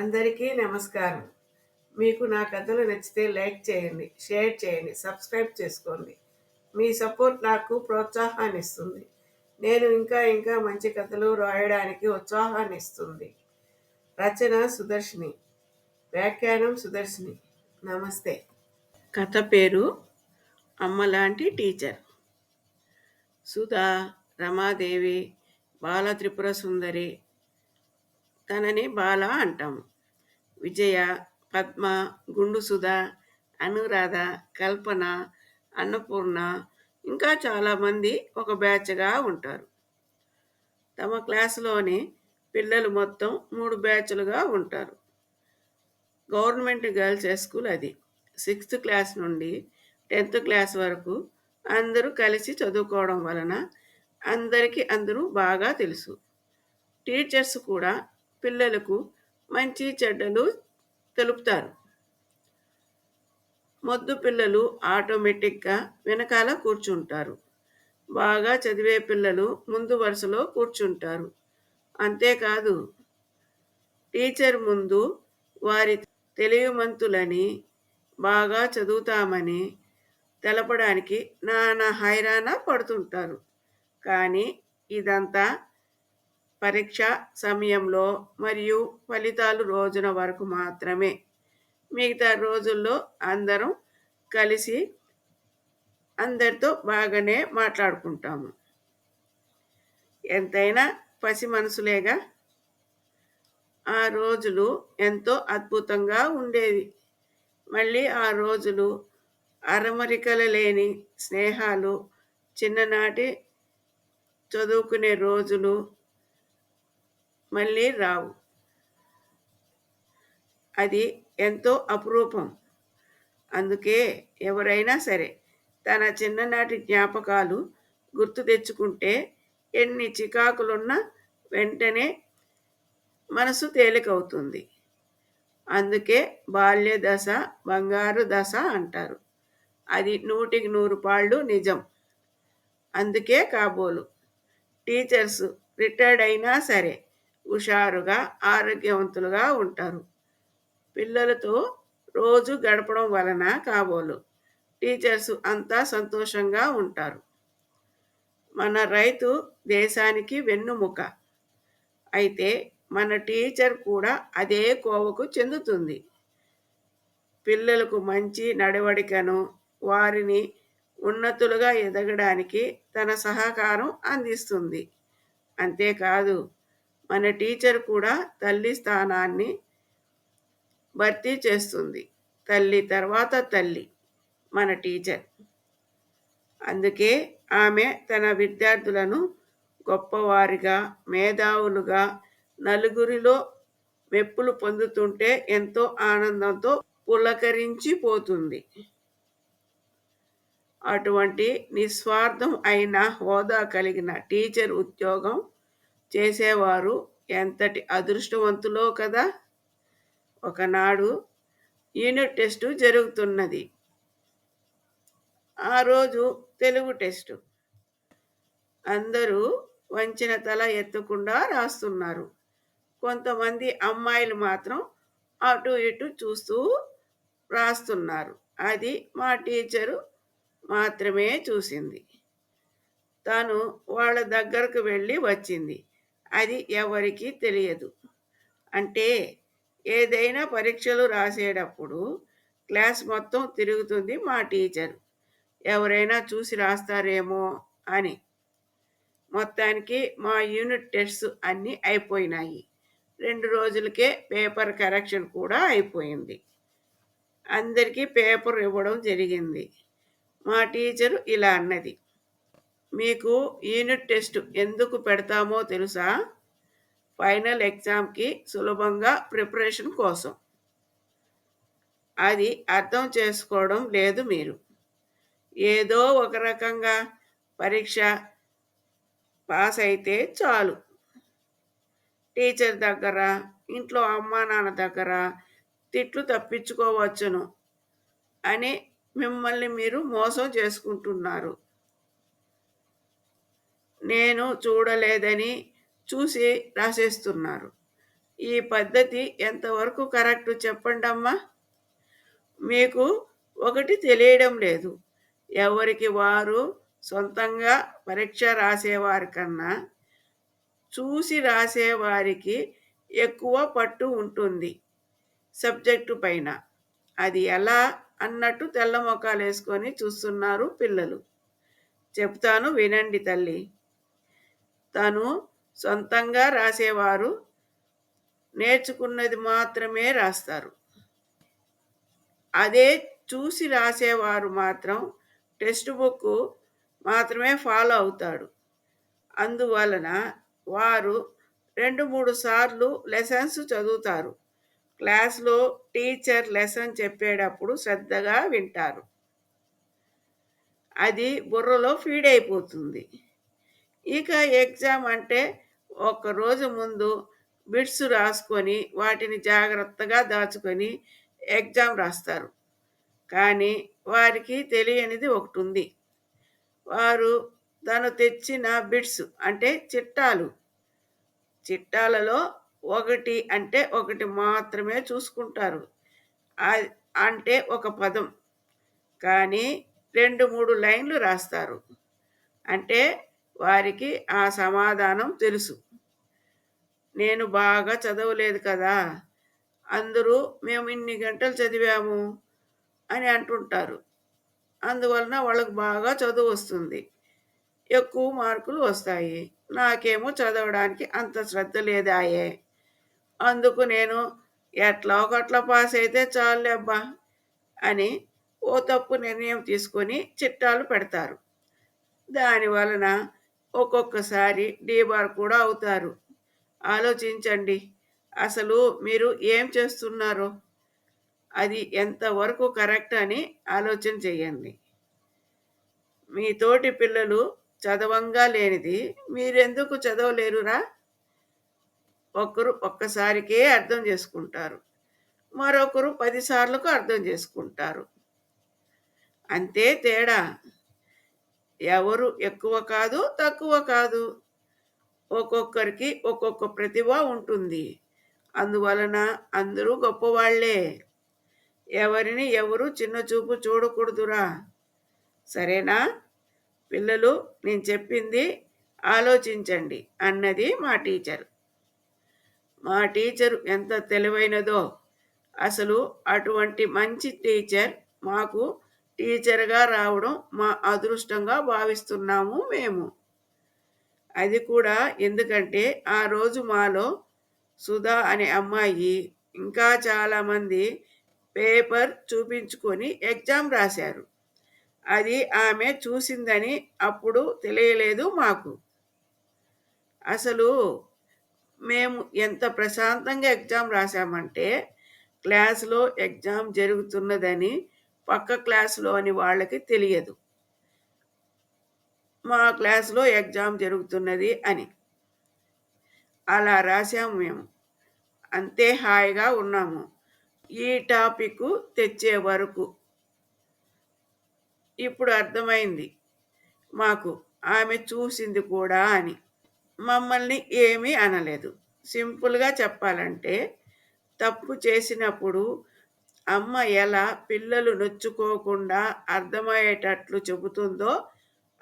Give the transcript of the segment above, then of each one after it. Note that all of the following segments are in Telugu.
అందరికీ నమస్కారం. మీకు నా కథలు నచ్చితే లైక్ చేయండి షేర్ చేయండి సబ్స్క్రైబ్ చేసుకోండి. మీ సపోర్ట్ నాకు ప్రోత్సాహాన్ని ఇస్తుంది నేను ఇంకా ఇంకా మంచి కథలు రాయడానికి ఉత్సాహాన్ని ఇస్తుంది రచన సుదర్శిని. వ్యాఖ్యానం సుదర్శిని. నమస్తే. కథ పేరు అమ్మలాంటి టీచర్. సుధా రమాదేవి బాల త్రిపుర సుందరి తనని బాల అంటాము. విజయ పద్మ గుండుసుధ అనురాధ కల్పన అన్నపూర్ణ ఇంకా చాలామంది ఒక బ్యాచ్గా ఉంటారు. తమ క్లాసులోని పిల్లలు మొత్తం మూడు బ్యాచ్లుగా ఉంటారు. గవర్నమెంట్ గర్ల్స్ స్కూల్ అది. సిక్స్త్ క్లాస్ నుండి టెన్త్ క్లాస్ వరకు అందరూ కలిసి చదువుకోవడం వలన అందరికీ అందరూ బాగా తెలుసు. టీచర్స్ కూడా పిల్లలకు మంచి చెడ్డలు తెలుపుతారు. మొద్దు పిల్లలు ఆటోమేటిక్గా వెనకాల కూర్చుంటారు. బాగా చదివే పిల్లలు ముందు వరుసలో కూర్చుంటారు. అంతేకాదు టీచర్ ముందు వారి తెలివిమంతులని బాగా చదువుతామని తెలపడానికి నానా హైరాణ పడుతుంటారు. కానీ ఇదంతా పరీక్ష సమయంలో మరియు ఫలితాలు రోజున వరకు మాత్రమే. మిగతా రోజుల్లో అందరం కలిసి అందరితో బాగానే మాట్లాడుకుంటాము. ఎంతైనా పసి మనసులేగా ఆ రోజులు ఎంతో అద్భుతంగా ఉండేవి. మళ్ళీ ఆ రోజులు అరమరికలు లేని స్నేహాలు చిన్ననాటి చదువుకునే రోజులు మళ్ళీ రావు. అది ఎంతో అపురూపం. అందుకే ఎవరైనా సరే తన చిన్ననాటి జ్ఞాపకాలు గుర్తు తెచ్చుకుంటే ఎన్ని చికాకులున్నా వెంటనే మనసు తేలికవుతుంది. అందుకే బాల్య దశ బంగారు దశ అంటారు. అది నూటికి నూరు పాళ్ళు నిజం. అందుకే కాబోలు. టీచర్స్ రిటైర్డ్ అయినా సరే హుషారుగా ఆరోగ్యవంతులుగా ఉంటారు. పిల్లలతో రోజు గడపడం వలన కాబోలు. టీచర్స్ అంతా సంతోషంగా ఉంటారు. మన రైతు దేశానికి వెన్నుముక. అయితే మన టీచర్ కూడా అదే కోవకు చెందుతుంది. పిల్లలకు మంచి నడవడికను వారిని ఉన్నతులుగా ఎదగడానికి తన సహకారం అందిస్తుంది. అంతేకాదు మన టీచర్ కూడా తల్లి స్థానాన్ని భర్తీ చేస్తుంది. తల్లి తర్వాత తల్లి మన టీచర్. అందుకే ఆమె తన విద్యార్థులను గొప్పవారిగా మేధావులుగా నలుగురిలో మెప్పులు పొందుతుంటే ఎంతో ఆనందంతో పులకరించిపోతుంది అటువంటి నిస్వార్థం అయిన హోదా కలిగిన టీచర్ ఉద్యోగం చేసేవారు. ఎంతటి అదృష్టవంతులో కదా! ఒకనాడు యూనిట్ టెస్టు జరుగుతున్నది. ఆ రోజు తెలుగు టెస్టు. అందరూ వంచిన తల ఎత్తకుండా రాస్తున్నారు. కొంతమంది అమ్మాయిలు మాత్రం అటు ఇటు చూస్తూ రాస్తున్నారు. అది మా టీచరు మాత్రమే చూసింది. తను వాళ్ళ దగ్గరకు వెళ్ళి వచ్చింది. అది ఎవరికీ తెలియదు. అంటే ఏదైనా పరీక్షలు రాసేటప్పుడు క్లాస్ మొత్తం తిరుగుతుంది మా టీచర్. ఎవరైనా చూసి రాస్తారేమో అని. మొత్తానికి మా యూనిట్ టెస్ట్స్ అన్నీ అయిపోయినాయి. రెండు రోజులకే పేపర్ కరెక్షన్ కూడా అయిపోయింది. అందరికీ పేపర్ ఇవ్వడం జరిగింది. మా టీచరు ఇలా అన్నది. మీకు యూనిట్ టెస్ట్ ఎందుకు పెడతామో తెలుసా? ఫైనల్ ఎగ్జామ్కి సులభంగా ప్రిపరేషన్ కోసం. అది అర్థం చేసుకోవడం లేదు మీరు. ఏదో ఒక రకంగా పరీక్ష పాస్ అయితే చాలు. టీచర్ దగ్గర ఇంట్లో అమ్మా నాన్న దగ్గర తిట్లు తప్పించుకోవచ్చును అని మిమ్మల్ని మీరు మోసం చేసుకుంటున్నారు. నేను చూడలేదని చూసి రాసేస్తున్నారు. ఈ పద్ధతి ఎంతవరకు కరెక్ట్ చెప్పండమ్మా? మీకు ఒకటి తెలియడం లేదు. ఎవరికి వారు సొంతంగా పరీక్ష రాసేవారి కన్నా చూసి రాసేవారికి ఎక్కువ పట్టు ఉంటుంది సబ్జెక్టు పైన. అది ఎలా అన్నట్టు తెల్ల మొక్కలు వేసుకొని చూస్తున్నారు పిల్లలు. చెప్తాను వినండి తల్లి. తను సొంతంగా రాసేవారు. నేర్చుకున్నది మాత్రమే రాస్తారు. అదే చూసి రాసేవారు మాత్రం టెక్స్ట్ బుక్ మాత్రమే ఫాలో అవుతాడు. అందువలన వారు రెండు మూడు సార్లు లెసన్స్ చదువుతారు. క్లాస్లో టీచర్ లెసన్ చెప్పేటప్పుడు శ్రద్ధగా వింటారు. అది బుర్రలో ఫీడ్ అయిపోతుంది. ఇక ఎగ్జామ్ అంటే ఒక రోజు ముందు బిట్స్ రాసుకొని వాటిని జాగ్రత్తగా దాచుకొని ఎగ్జామ్ రాస్తారు. కానీ వారికి తెలియనిది ఒకటి ఉంది. వారు తను తెచ్చిన బిట్స్ అంటే చిట్టాలు. చిట్టాలలో ఒకటి అంటే ఒకటి మాత్రమే చూసుకుంటారు. అంటే ఒక పదం. కానీ రెండు మూడు లైన్లు రాస్తారు. అంటే వారికి ఆ సమాధానం తెలుసు. నేను బాగా చదవలేదు కదా అందరూ మేము ఇన్ని గంటలు చదివాము అని అంటుంటారు. అందువలన వాళ్ళకు బాగా చదువు వస్తుంది. ఎక్కువ మార్కులు వస్తాయి. నాకేమో చదవడానికి అంత శ్రద్ధ లేదాయే. అందుకు నేను ఎట్లా ఒకట్లా పాస్ అయితే చాలు అబ్బా అని ఓ తప్పు నిర్ణయం తీసుకొని చిట్టాలు పెడతారు. దాని వలన ఒక్కొక్కసారి డీబార్ కూడా అవుతారు. ఆలోచించండి. అసలు మీరు ఏం చేస్తున్నారో? అది ఎంతవరకు కరెక్ట్ అని ఆలోచన చేయండి. మీ తోటి పిల్లలు చదవంగా లేనిది మీరెందుకు చదవలేరురా? ఒకరు ఒక్కసారికే అర్థం చేసుకుంటారు. మరొకరు పదిసార్లకు అర్థం చేసుకుంటారు. అంతే తేడా. ఎవరు ఎక్కువ కాదు తక్కువ కాదు. ఒక్కొక్కరికి ఒక్కొక్క ప్రతిభ ఉంటుంది. అందువలన అందరూ గొప్పవాళ్ళే. ఎవరిని ఎవరు చిన్న చూపు చూడకూడదురా. సరేనా? పిల్లలు నేను చెప్పింది ఆలోచించండి అన్నది మా టీచర్. మా టీచర్ ఎంత తెలివైనదో. అసలు అటువంటి మంచి టీచర్ మాకు టీచర్గా రావడం మా అదృష్టంగా భావిస్తున్నాము మేము. అది కూడా ఎందుకంటే ఆ రోజు మాలో సుధా అనే అమ్మాయి ఇంకా చాలామంది పేపర్ చూపించుకొని ఎగ్జామ్ రాశారు. అది ఆమె చూసిందని అప్పుడు తెలియలేదు మాకు. అసలు మేము ఎంత ప్రశాంతంగా ఎగ్జామ్ రాసామంటే క్లాస్లో ఎగ్జామ్ జరుగుతున్నదని పక్క క్లాసులోని వాళ్ళకి తెలియదు. మా క్లాసులో ఎగ్జామ్ జరుగుతున్నది అని. అలా రాసాము మేము. అంతే హాయిగా ఉన్నాము. ఈ టాపిక్ తెచ్చే వరకు. ఇప్పుడు అర్థమైంది. మాకు ఆమె చూసింది కూడా అని. మమ్మల్ని ఏమీ అనలేదు. సింపుల్గా చెప్పాలంటే తప్పు చేసినప్పుడు అమ్మ ఎలా పిల్లలు నొచ్చుకోకుండా అర్థమయ్యేటట్లు చెబుతుందో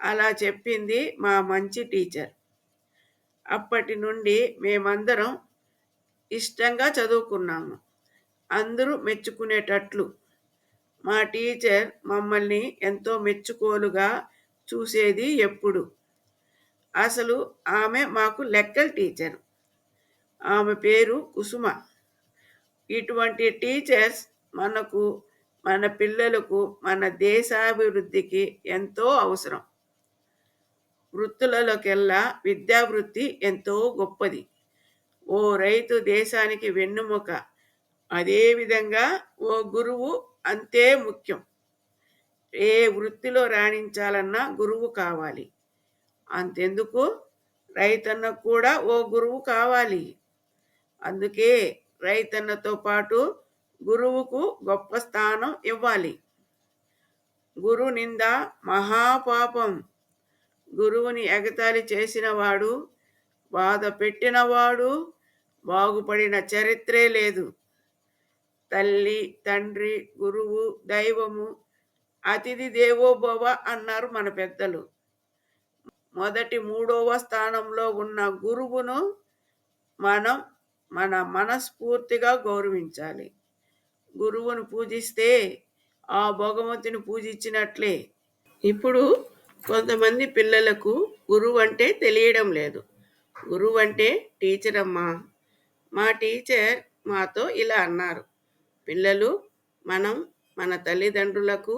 అలా చెప్పింది మా మంచి టీచర్. అప్పటి నుండి మేమందరం ఇష్టంగా చదువుకున్నాము. అందరూ మెచ్చుకునేటట్లు. మా టీచర్ మమ్మల్ని ఎంతో మెచ్చుకోలుగా చూసేది ఎప్పుడు. అసలు ఆమె మాకు లెక్కల టీచర్. ఆమె పేరు కుసుమ. ఇటువంటి టీచర్స్ మనకు మన పిల్లలకు మన దేశాభివృద్ధికి ఎంతో అవసరం. వృత్తులలోకెల్లా విద్యావృత్తి ఎంతో గొప్పది. ఓ రైతు దేశానికి వెన్నుముక. అదేవిధంగా ఓ గురువు అంతే ముఖ్యం. ఏ వృత్తిలో రాణించాలన్నా గురువు కావాలి. అంతెందుకు? రైతన్నకు కూడా ఓ గురువు కావాలి. అందుకే రైతన్నతో పాటు గురువుకు గొప్ప స్థానం ఇవ్వాలి. గురు నింద మహాపాపం. గురువుని ఎగతాళి చేసినవాడు బాధ పెట్టినవాడు బాగుపడిన చరిత్రే లేదు. తల్లి తండ్రి గురువు దైవము అతిథి దేవోభవ అన్నారు మన పెద్దలు. మొదటి మూడవ స్థానంలో ఉన్న గురువును మనం మన మనస్ఫూర్తిగా గౌరవించాలి. గురువును పూజిస్తే ఆ భగవంతుని పూజించినట్లే. ఇప్పుడు కొంతమంది పిల్లలకు గురువు అంటే తెలియడం లేదు. గురువు అంటే టీచర్ అమ్మా. మా టీచర్ మాతో ఇలా అన్నారు. పిల్లలు మనం మన తల్లిదండ్రులకు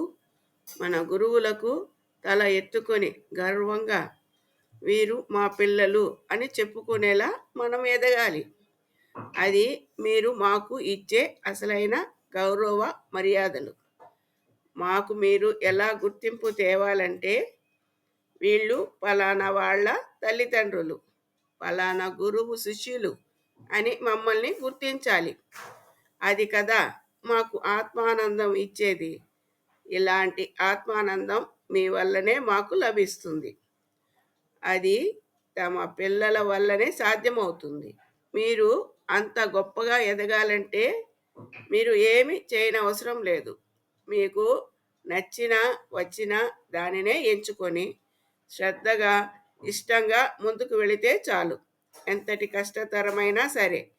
మన గురువులకు తల ఎత్తుకొని గర్వంగా వీరు మా పిల్లలు అని చెప్పుకునేలా మనం ఎదగాలి. అది మీరు మాకు ఇచ్చే అసలైన గౌరవ మర్యాదలు. మాకు మీరు ఎలా గుర్తింపు తేవాలంటే వీళ్ళు పలానా వాళ్ళ తల్లిదండ్రులు పలానా గురువు శిష్యులు అని మమ్మల్ని గుర్తించాలి. అది కదా మాకు ఆత్మానందం ఇచ్చేది. ఇలాంటి ఆత్మానందం మీ వల్లనే మాకు లభిస్తుంది. అది తమ పిల్లల వల్లనే సాధ్యమవుతుంది. మీరు అంత గొప్పగా ఎదగాలంటే మీరు ఏమి చేయనవసరం లేదు. మీకు నచ్చిన వచ్చిన దానినే ఎంచుకొని శ్రద్ధగా ఇష్టంగా ముందుకు వెళితే చాలు. ఎంతటి కష్టతరమైనా సరే.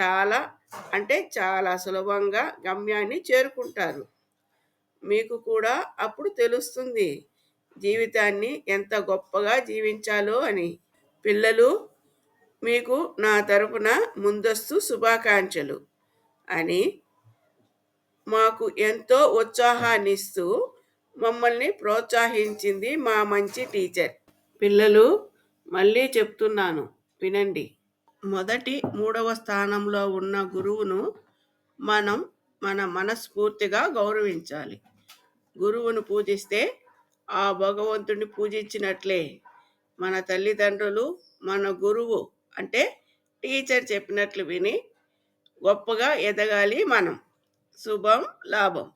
చాలా అంటే చాలా సులభంగా గమ్యాన్ని చేరుకుంటారు. మీకు కూడా అప్పుడు తెలుస్తుంది జీవితాన్ని ఎంత గొప్పగా జీవించాలో అని. పిల్లలు మీకు నా తరపున ముందస్తు శుభాకాంక్షలు. అని మాకు ఎంతో ఉత్సాహాన్ని ఇస్తూ మమ్మల్ని ప్రోత్సహించింది మా మంచి టీచర్. పిల్లలు మళ్ళీ చెప్తున్నాను వినండి. మొదటి మూడవ స్థానంలో ఉన్న గురువును మనం మన మనస్ఫూర్తిగా గౌరవించాలి. గురువును పూజిస్తే ఆ భగవంతుని పూజించినట్లే. మన తల్లిదండ్రులు మన గురువు అంటే టీచర్ చెప్పినట్లు విని గొప్పగా ఎదగాలి మనం. శుభం లాభం.